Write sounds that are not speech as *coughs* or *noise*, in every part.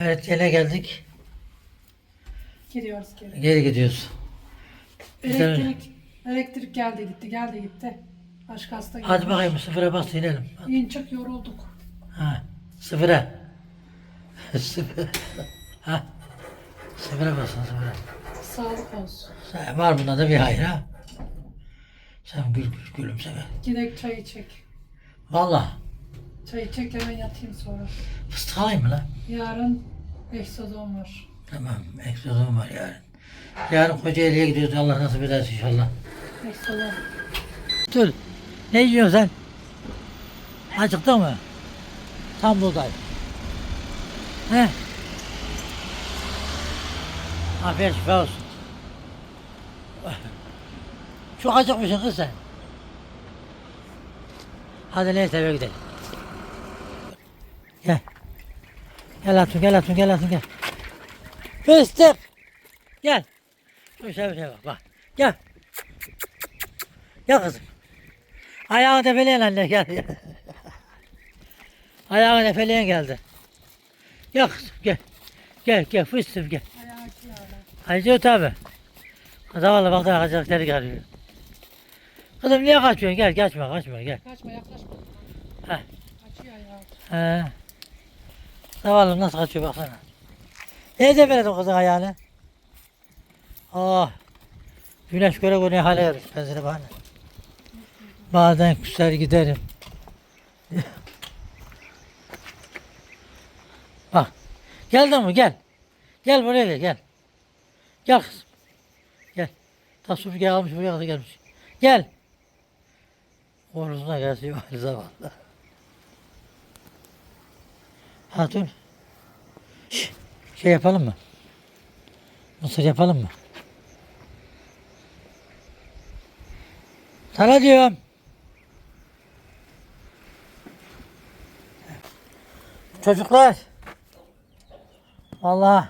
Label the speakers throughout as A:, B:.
A: Evet gene geldik.
B: Gidiyoruz geri.
A: Geri gidiyoruz. Güzel.
B: Elektrik, elektrik geldi gitti, geldi gitti. Başka hasta geldi.
A: Hadi bakayım sıfıra bas inelim.
B: İn çık yorulduk.
A: Ha, sıfıra. *laughs* Sıfır. Ha. Sıfıra basın sıfıra.
B: Sağlık olsun.
A: Sen, var bunda da bir hayır ha. Sen gül gül gülümseme.
B: Gidek çay içek.
A: Valla
B: Çay içek hemen yatayım sonra.
A: fıstık alayım mı lan?
B: Yarın eksozon var.
A: Tamam egzozum var yarın. Yarın Kocaeli'ye gidiyoruz Allah nasip ederse inşallah.
B: Eksozon.
A: Dur. Ne yiyorsun sen? Acıktın mı? Tam buğday. He? Afiyet şifa olsun. Çok acıkmışsın kız sen. Hadi neyse eve gidelim. Gel. Gel Hatun gel Hatun gel Hatun gel. Fıstık. Gel. Şu şey şey bak bak. Gel. Gel kızım. Ayağını tepeleyen anne gel. Ayağını tepeleyen geldi. Gel kızım gel. Gel gel fıstım gel.
B: Acıyor
A: tabi. Zavallı bak daha kaçacakları geliyor. Kızım niye kaçıyorsun? Gel kaçma kaçma gel.
B: Kaçma yaklaşma.
A: Heh.
B: Acıyor ayağı.
A: He. Zavallı nasıl kaçıyor baksana. Niye tepeledim kızın ayağını? Ah. Güneş göre göre hale yarış. Ben seni bahane. Bazen küser giderim. *laughs* Bak. Geldin mi? Gel. Gel buraya gel. Gel. Gel kızım. Gel. Ta süpürge almış buraya kadar gelmiş. Gel. Korusuna gelsin *laughs* zavallı. Hatun. Şş, Şey yapalım mı? Mısır yapalım mı? Sana diyorum. Çocuklar. Vallahi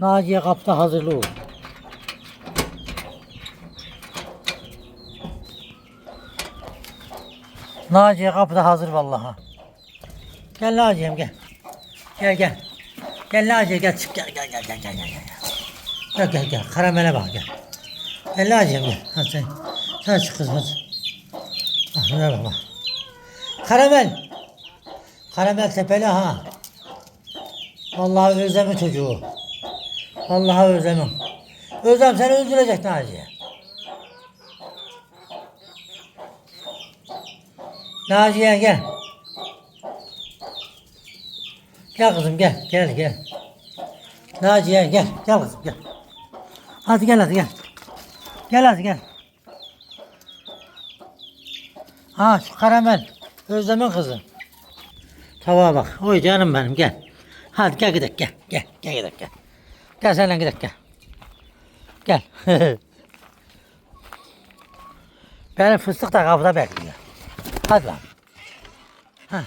A: Naciye kapta hazırlı ol. Naciye kapıda hazır vallahi. Gel Naciye'm gel. Gel gel. Gel Naciye gel çık gel gel gel gel gel gel. gel. Gel gel karamele bak gel. Gel Naciye'm gel. Hadi sen. Sen çık kızım şuna bak bak. Karamel. Karamel tepeli ha. Vallahi özlemi çocuğu. Vallahi özlemim. Özlem seni öldürecek Naciye. Naciye gel. Gel kızım gel gel gel. Naciye gel gel kızım gel. Hadi gel hadi gel. Gel hadi gel. Ha şu karamel. Özlem'in kızı. Tavuğa bak. Oy canım benim gel. Hadi gel gidelim gel. Gel gel gidelim gel. Gel seninle gidelim gel. Gel. *laughs* Benim fıstık da kapıda bekliyor. Hadi lan. Ha.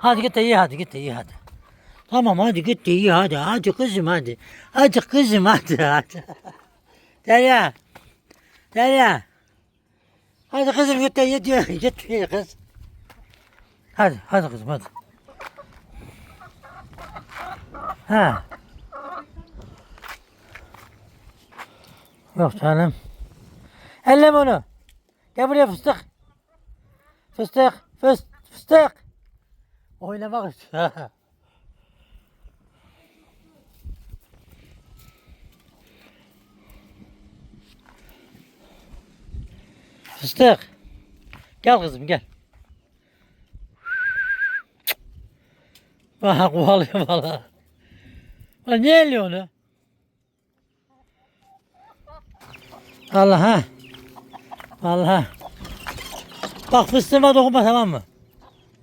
A: Hadi git de iyi hadi git de iyi hadi. Tamam hadi git de iyi hadi. Hadi kızım hadi. Hadi kızım hadi hadi. *laughs* Derya. Derya. Hadi kızım git de iyi diyor. *laughs* Git iyi kız. Hadi hadi kızım hadi. Ha. Yok canım. Elleme onu. Gel buraya fıstık. Fıstık. Fıst, fıstık. Oynamak istiyor. *laughs* Fıstık. Gel kızım gel. Bak kovalıyor valla. Lan niye elliyor onu? Allah ha. Vallahi. Bak fıstığıma dokunma tamam mı?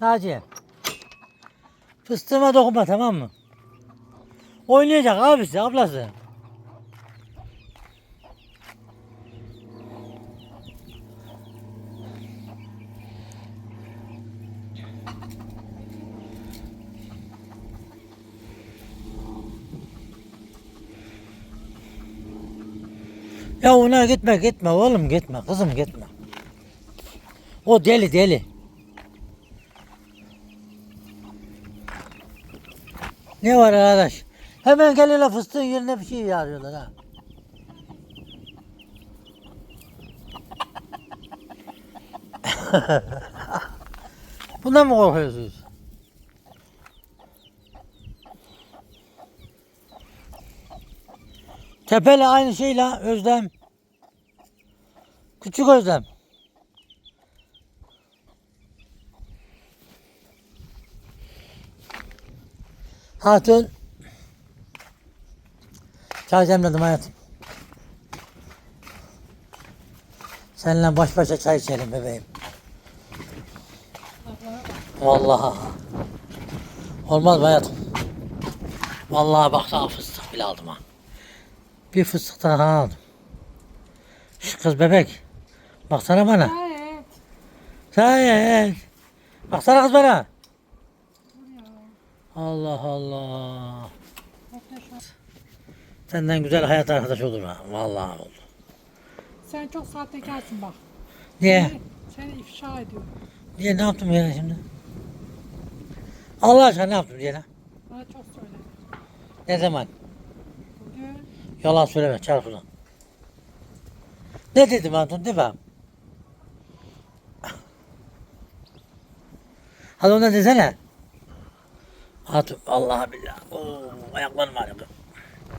A: Naciye. Fıstığıma dokunma tamam mı? Oynayacak abisi ablası. Ya ona gitme gitme oğlum gitme kızım gitme. O deli deli. Ne var arkadaş? Hemen geliyorlar fıstığın yerine bir şey arıyorlar ha. *laughs* Bundan mı korkuyorsunuz? Tepeli aynı şeyle Özlem. Küçük Özlem. Hatun. Çay demledim hayatım. Seninle baş başa çay içelim bebeğim. Vallahi. Olmaz hayatım? Vallahi bak daha fıstık bile aldım ha. Bir fıstık daha aldım. Şu kız bebek. Baksana bana.
B: Evet.
A: Sen. Baksana kız bana. Allah Allah. Senden güzel hayat arkadaş olur ha. Vallahi oldu.
B: Sen çok sahtekarsın bak.
A: Niye?
B: Seni ifşa ediyor.
A: Niye ne yaptım ya şimdi? Allah aşkına ne yaptım diye lan?
B: Bana çok söyle.
A: Ne zaman?
B: Bugün
A: Yalan söyleme çarpıdan. Ne dedim Hatun değil mi? Hadi ona desene. Hatun Allah billah. Oo, ayaklarım ağrıyor.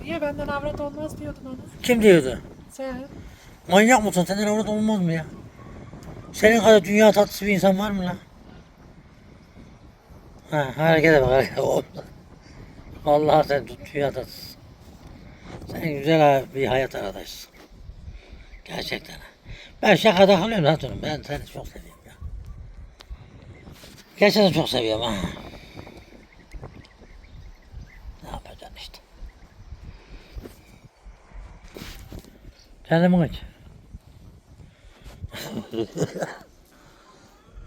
B: niye benden avrat olmaz diyordun onu?
A: Kim diyordu?
B: Sen.
A: Manyak mısın? Senden avrat olmaz mı ya? Senin kadar dünya tatlısı bir insan var mı lan? Ha, harekete bak harekete. Vallahi sen dünya tatlısın. Sen güzel bir hayat arkadaşsın. Gerçekten. Ben şakada kalıyorum zaten. Ben seni çok seviyorum ya. Gerçekten çok seviyorum ha. Ne yapacaksın işte. Kendimin iç.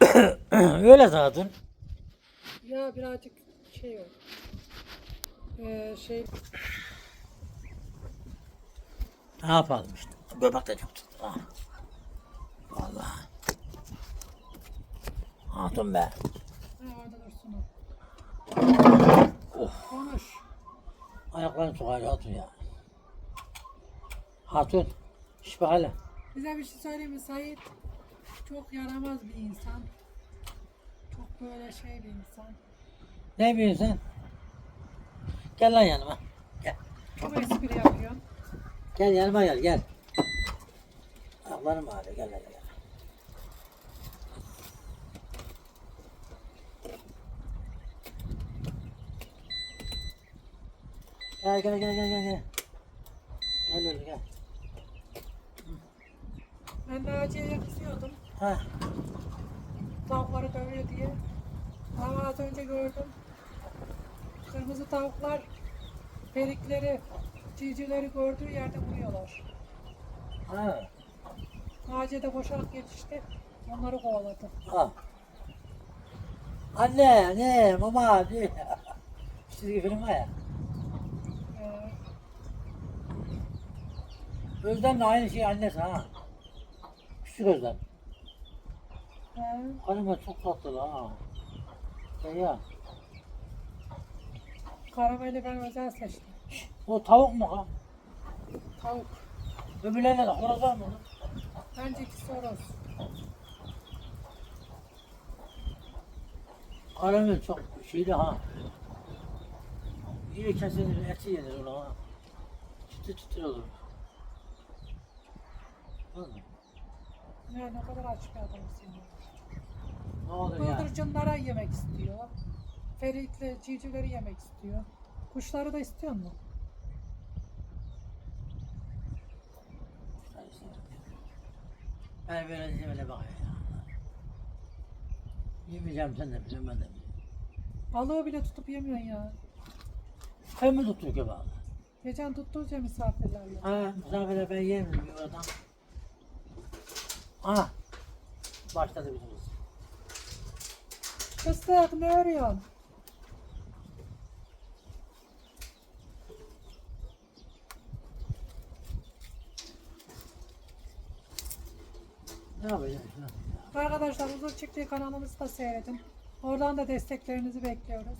A: *coughs* Öyle zaten.
B: Ya birazcık şey yok. Ee, şey
A: Ne yapalım işte. Göbek de çok tuttu. ha. Vallahi. Hatun be.
B: ha, orada dursun o.
A: Of.
B: Konuş.
A: Ayaklarım çok ağrıyor Hatun ya. Hatun. Şş bak hele.
B: Bize bir şey söyleyeyim mi Sait? Çok yaramaz bir insan. Çok böyle şey bir insan.
A: Ne yapıyorsun sen? Gel lan yanıma. Gel.
B: Çok espri yapıyorsun.
A: Gel yanıma gel gel. Ayaklarım ağrıyor gel gel. Gel gel gel gel gel gel. Gel öyle gel.
B: Ben Naciye'ye kızıyordum.
A: Ha.
B: Tavukları dövüyor diye. Ama az önce gördüm. Kırmızı tavuklar perikleri, civcivleri gördüğü yerde vuruyorlar.
A: Ha.
B: Naciye de koşarak yetişti. Onları kovaladı.
A: Ha. Anne, anne, mama diye. *laughs* Çizgi film var ya.
B: Ee,
A: Özlem de aynı şey annesi ha. Özlem.
B: he,
A: Hanıma çok tatlı ha. Ya, ya.
B: karameli ben özel seçtim.
A: O tavuk mu ha?
B: Tavuk.
A: Öbürlerine de horoz var mı? onun?
B: Bence ikisi horoz.
A: Karamel çok şeyli ha. İyi kesilir, eti yenir ona ha. Çıtır çıtır olur. Vallahi.
B: Ya ne kadar aç bir adamsın ya.
A: Ne olur ya?
B: Bıldırcınlara yemek istiyor. Ferikle civcivleri yemek istiyor. Kuşları da istiyor mu?
A: Ben böyle böyle bakıyor ya. Yemeyeceğim sen de biliyorum ben de biliyorum.
B: Balığı bile tutup yemiyorsun ya.
A: Sen mi tuttun ki bağlı?
B: Geçen tuttuğunca misafirlerle.
A: Ha, misafirler ben yemiyorum bir oradan. Ha, başladı bizim kız.
B: Fıstık ne örüyorsun?
A: Ne yapacaksın?
B: Arkadaşlar Huzur Çiftliği kanalımızı da seyredin. Oradan da desteklerinizi bekliyoruz.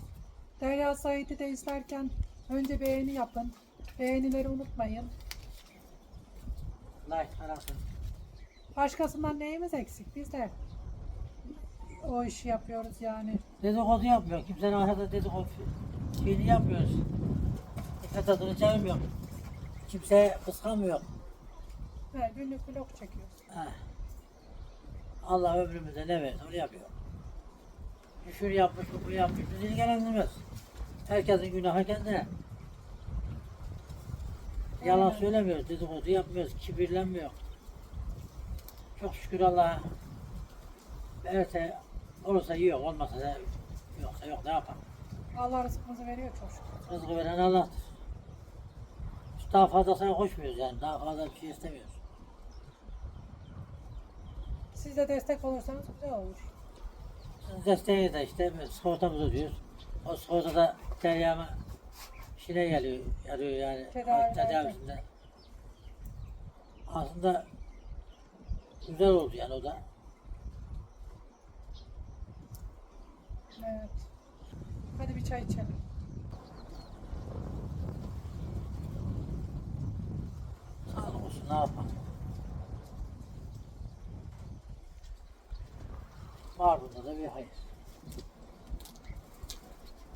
B: Derya Sait'i de izlerken önce beğeni yapın. Beğenileri unutmayın.
A: Like arasın.
B: Başkasından neyimiz eksik? Biz de o işi yapıyoruz yani.
A: Dedikodu yapmıyor. Kimsenin arkada dedikodu şeyini yapmıyoruz. Kimse tadını çevirmiyor. Kimse kıskanmıyor.
B: Evet, günlük vlog çekiyoruz.
A: Heh. Allah ömrümüze ne verirse onu yapıyor. Şunu yapmış, bunu yapmış, bizi ilgilendirmez. Herkesin günahı kendine. Yalan söylemiyoruz, dedikodu yapmıyoruz, kibirlenmiyor. Çok şükür Allah'a. Verirse olursa yiyor, olmasa da yoksa yok ne yapalım.
B: Allah rızkımızı veriyor çok şükür.
A: Rızkı veren Allah'tır. Biz daha fazlasına koşmuyoruz yani, daha fazla bir şey istemiyoruz.
B: Siz de destek olursanız güzel olur.
A: Desteği de işte sigortamızı ödüyoruz. O sigorta da deryama işine geliyor, yarıyor yani
B: Tedavilerde.
A: tedavisinde. Aslında güzel oldu yani o da.
B: Evet. Hadi bir çay içelim.
A: Sağlık olsun ne yapalım. Var bunda da bir hayır.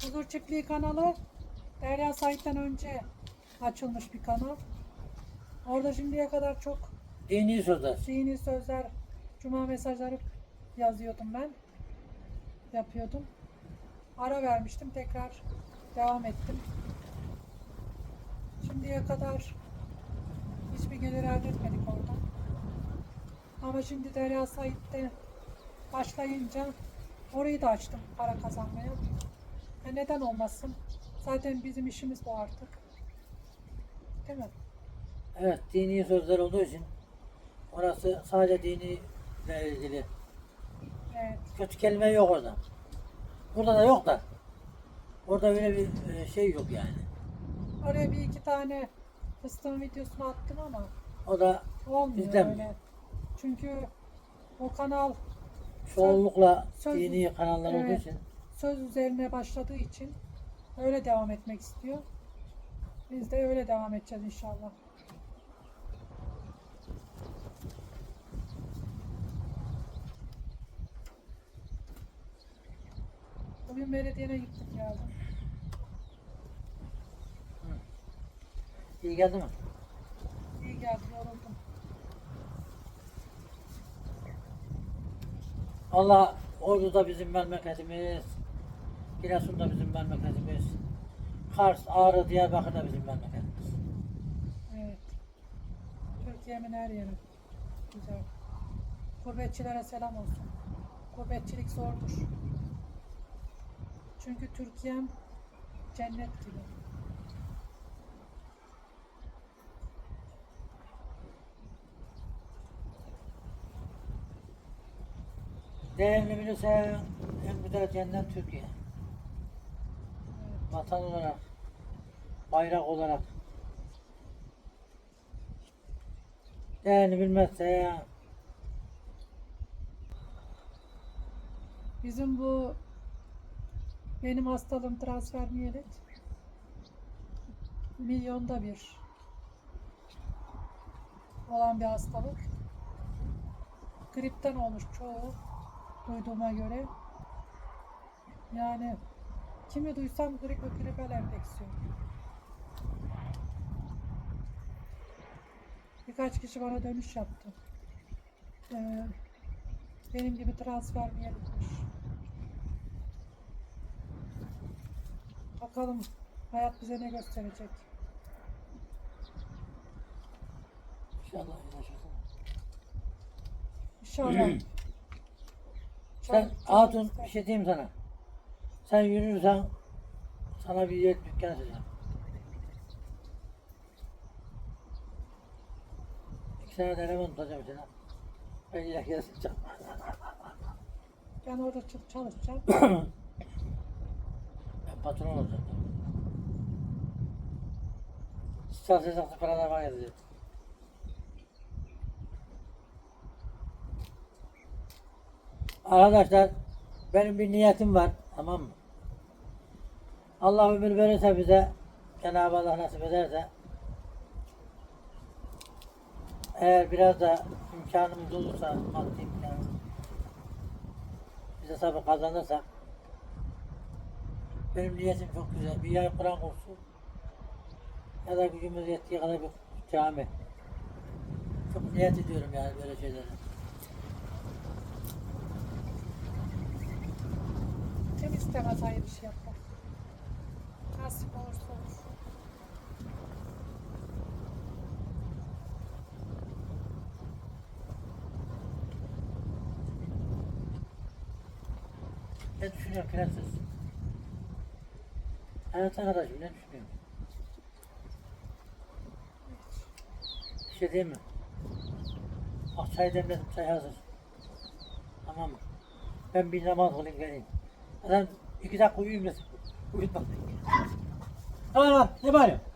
B: Huzur Çiftliği kanalı Derya Sait'ten önce açılmış bir kanal. Orada şimdiye kadar çok
A: Dini sözler.
B: dini sözler, cuma mesajları yazıyordum ben. Yapıyordum. Ara vermiştim. Tekrar devam ettim. Şimdiye kadar hiçbir gelir elde etmedik oradan. Ama şimdi Derya Sait'te başlayınca orayı da açtım para kazanmaya. E neden olmasın? Zaten bizim işimiz bu artık. Değil mi?
A: Evet dini sözler olduğu için orası sadece dini ile ilgili
B: Evet.
A: kötü kelime yok orada. Burada da yok da. Orada öyle bir e, şey yok yani.
B: Oraya bir iki tane fıstığın videosunu attım ama
A: O da
B: olmuyor
A: Bizden
B: öyle. Çünkü o kanal
A: çoğunlukla
B: söz-
A: dini kanallar olduğu
B: evet.
A: için
B: söz üzerine başladığı için öyle devam etmek istiyor. Biz de öyle devam edeceğiz inşallah. Bugün belediyene gittik geldim.
A: iyi geldi mi?
B: İyi geldi yoruldum.
A: Allah Ordu da bizim memleketimiz. Giresun da bizim memleketimiz. Kars, Ağrı, Diyarbakır da bizim memleketimiz.
B: Evet. Türkiye'min her yeri. Güzel. Gurbetçilere selam olsun. Gurbetçilik zordur. Çünkü Türkiye'm cennet gibi.
A: Değerini bilirse en güzel cennet Türkiye. Vatan olarak, bayrak olarak. Değerini bilmezse ya
B: Bizim bu benim hastalığım transfer miyelit. Milyonda bir olan bir hastalık. Gripten olmuş çoğu duyduğuma göre. Yani kimi duysam grip ve gripel enfeksiyon. Birkaç kişi bana dönüş yaptı. Ee, benim gibi transfer miyelitmiş. Bakalım hayat bize ne gösterecek.
A: inşallah yaşasın.
B: İnşallah.
A: Sen
B: Çok- çok
A: Hatun bir şey diyeyim sana. Sen yürürsen sana bir yer dükkan açacağım. İki sene de eleman tutacağım sana. Ben yak yazacağım.
B: Ben orada ç- çalışacağım. *coughs*
A: Patron olacağım. Siz çalışacaksın paralar bana yazacak. Arkadaşlar benim bir niyetim var. Tamam mı? Allah ömür verirse bize Cenab-ı Allah nasip ederse eğer biraz da imkanımız olursa maddi imkanımız bize sabır kazanırsak benim niyetim çok güzel. Bir yer Kur'an kursu ya da gücümüz yettiği kadar bir cami. Çok niyet ediyorum yani böyle şeylere.
B: Kim istemez hayır iş yapmak. Nasip olursa olur.
A: Ne düşünüyorsun prenses? Hayat arkadaşım ne düşünüyorsun? Bir şey değil mi? Bak çay demledim çay hazır. Tamam mı? Ben bir namaz kılayım geleyim. Adam iki dakika uyuyayım desin. Uyutma. Tamam tamam ne bağırıyorsun?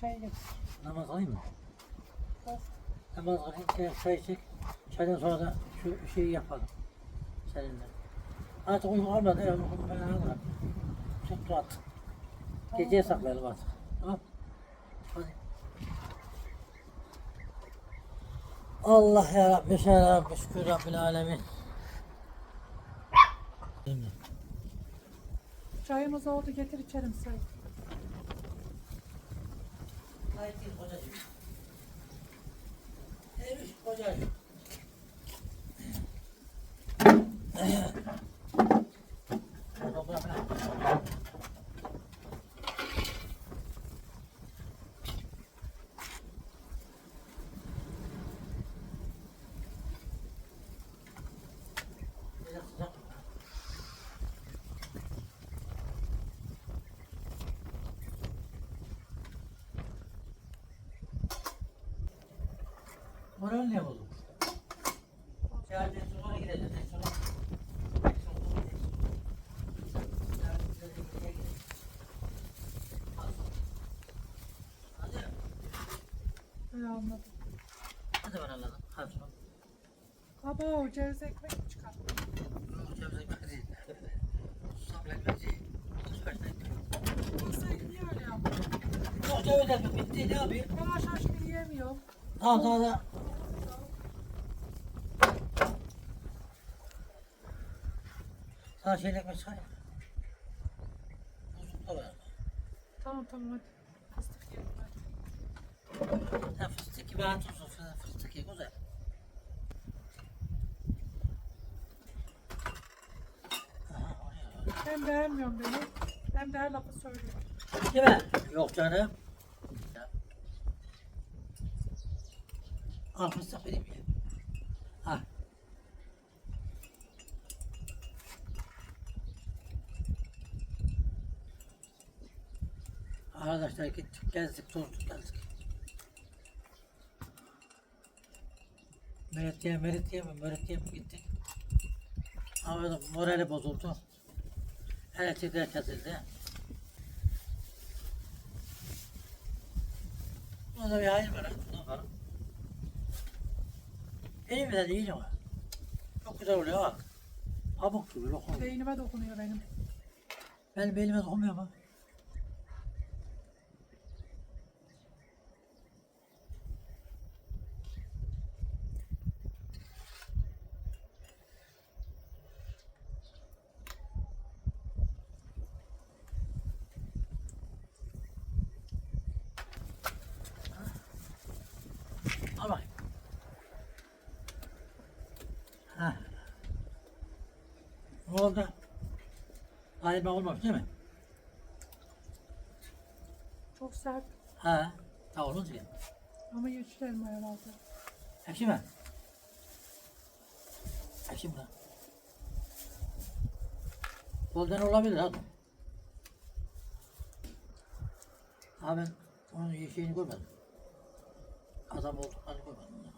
B: Çay getir.
A: Namaz kılayım mı? Namaz kılayım, çay, içecek. Çaydan sonra da şu şeyi yapalım. Seninle. Artık uyku kalmadı. Ya, uykumu ben alırım. Çok rahat. Geceye saklayalım artık. Tamam. Hadi. Allah ya Rabbi, Rabbi, şükür Rabbil Alemin.
B: Çayımız oldu getir içerim sayın.
A: Haydi kocacığım. 哎呀。Moral ne bozuk? Yarın sonra gideceğiz. Sonra.
B: Öyle.
A: Hadi ben anladım. Hadi sonra.
B: Baba o ceviz ekmek çıkar?
A: Ceviz ekmek değil. Susam ekmek değil.
B: Nasıl öyle yaptın?
A: Yok ceviz ekmek bitti. Ne yapayım?
B: Ben haşhaşlı yiyemiyorum.
A: Tamam tamam tamam. Sana şeyle çıkarayım. Buzluk da var.
B: Tamam tamam hadi. Fıstık yiyelim hadi.
A: Sen fıstık gibi rahat olsun. Fı- Fıstık ye güzel.
B: Ben beğenmiyorum beni. Ben de her lafı söylüyorum.
A: Değil mi? Yok canım. Al fıstık vereyim ya. Al. Arkadaşlar gittik gezdik tozduk geldik. Meretiye Meretiye mi Meretiye mi gittik. Ama morali bozuldu. Elektrikler kesildi. O da bir hayır var. Ne yapalım? Elimden de iyi ama. Çok güzel oluyor bak. Pamuk gibi lokum.
B: Beynime dokunuyor benim.
A: Benim elime dokunmuyor mu? Al bak. Ha. Ne oldu? Ayıp olmamış değil mi?
B: Çok sert
A: Ha. Ha olur diye.
B: ama yeşil elma herhalde.
A: Ekşi mi? Ekşi mi lan? Golden olabilir abi. Ha ben onun şeyini görmedim. Adam olduklarını görmedim.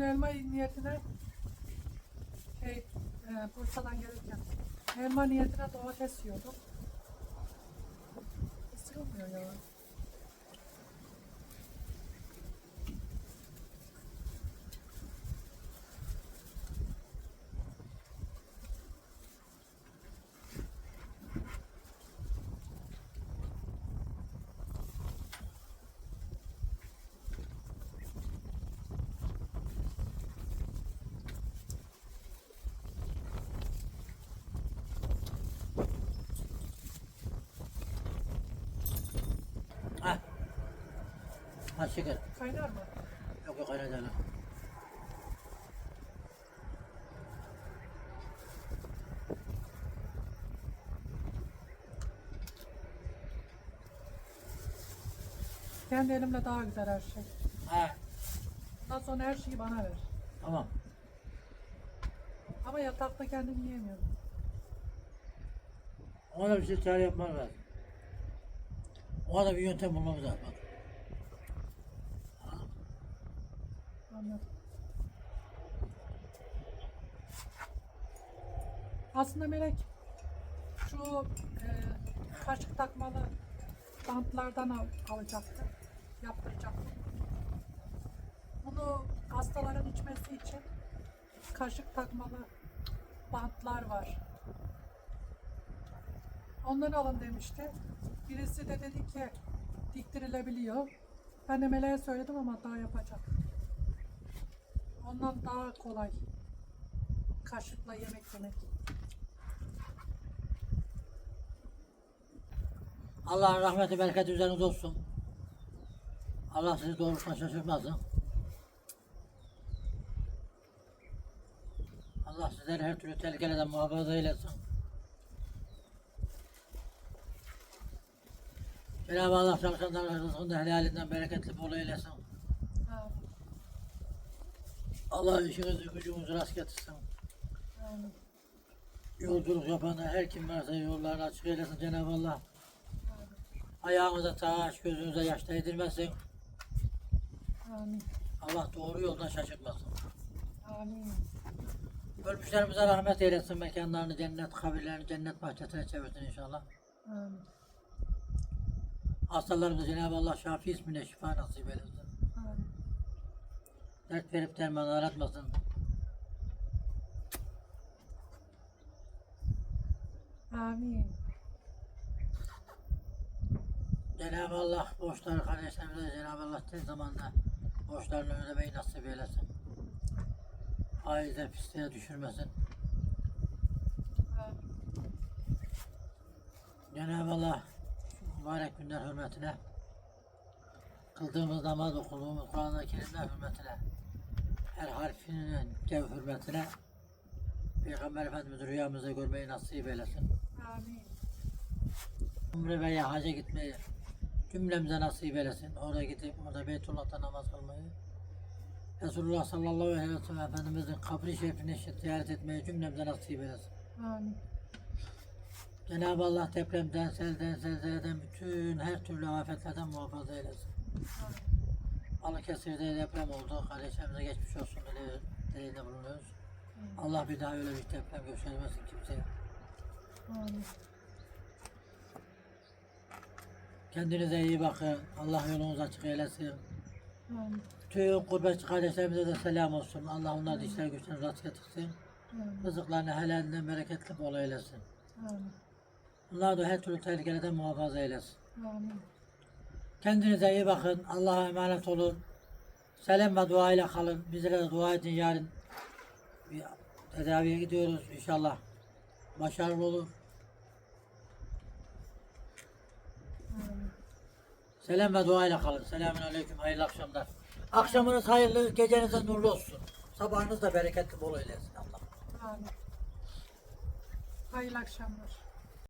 B: Dün elma niyetine şey He, Bursa'dan gelirken. Elma niyetine domates yiyordum. Isırılmıyor ya.
A: Şeker.
B: Kaynar mı?
A: Yok yok değil.
B: Kendi elimle daha güzel her şey.
A: Ha.
B: Ondan sonra her şeyi bana ver.
A: Tamam.
B: Ama yatakta kendim yiyemiyorum.
A: Ona da bir şey çare yapmam lazım. Ona da bir yöntem bulmamız lazım. Bak.
B: Aslında Melek şu e, kaşık takmalı bantlardan al, alacaktı. Yaptıracaktı. Bunu hastaların içmesi için kaşık takmalı bantlar var. Onları alın demişti. Birisi de dedi ki diktirilebiliyor. Ben de Melek'e söyledim ama daha yapacak. Ondan daha kolay. Kaşıkla yemek yemek.
A: Allah'ın rahmeti bereketi üzerinize olsun. Allah sizi doğrultusuna şaşırtmasın. Allah sizleri her türlü tehlikeleden muhafaza eylesin. Cenab-ı Allah çalışanların rızkını da helalinden bereketli bol eylesin.
B: Amin.
A: Allah işinizi gücünüzü rast getirsin.
B: Amin.
A: Yolculuk yapanlar her kim varsa yollarını açık eylesin Cenab-ı Allah. Ayağınıza taş, gözünüze yaş değdirmesin.
B: Amin.
A: Allah doğru yoldan şaşırtmasın.
B: Amin.
A: Ölmüşlerimize rahmet eylesin. Mekanlarını cennet, kabirlerini cennet bahçesine çevirsin inşallah.
B: Amin.
A: Hastalarımıza Cenab-ı Allah Şafi ismine şifa nasip eylesin.
B: Amin.
A: Dert verip derman aratmasın.
B: Amin.
A: Cenab-ı Allah borçları kardeşlerimize Cenab-ı Allah tez zamanda borçlarını ödemeyi nasip eylesin. Faize pisliğe düşürmesin. Cenab-ı Allah mübarek günler hürmetine kıldığımız namaz okuduğumuz Kur'an-ı Kerimler hürmetine her harfinin cev hürmetine Peygamber Efendimiz rüyamızda görmeyi nasip eylesin.
B: Amin.
A: Umre veya haca gitmeyi cümlemize nasip eylesin. Oraya gidip orada Beytullah'ta namaz kılmayı Resulullah sallallahu aleyhi ve sellem Efendimizin kabri şerifini ziyaret etmeyi cümlemize nasip eylesin.
B: Amin.
A: Cenab-ı Allah depremden, selden, zelzeleden, bütün her türlü afetlerden muhafaza eylesin. Balıkesir'de deprem oldu. Kardeşlerimize geçmiş olsun dile- dileğinde bulunuyoruz. Allah bir daha öyle bir deprem göstermesin kimseye.
B: Amin.
A: Kendinize iyi bakın. Allah yolunuzu açık eylesin.
B: Amin.
A: Bütün gurbetçi kardeşlerimize de selam olsun. Allah onlar da işler güçlerini rast getirsin.
B: Amin.
A: Rızıklarını helalinden bereketli bol eylesin.
B: Amin.
A: Bunlar da her türlü tehlikelerden muhafaza eylesin.
B: Amin.
A: Kendinize iyi bakın. Allah'a emanet olun. Selam ve dua ile kalın. Bizlere de dua edin yarın. Tedaviye gidiyoruz inşallah. Başarılı olur.
B: Amin.
A: Selam ve dua ile kalın. Selamun aleyküm. Hayırlı akşamlar. Akşamınız hayırlı, geceniz nurlu olsun. Sabahınız da bereketli bol eylesin Allah.
B: Amin. Hayırlı akşamlar.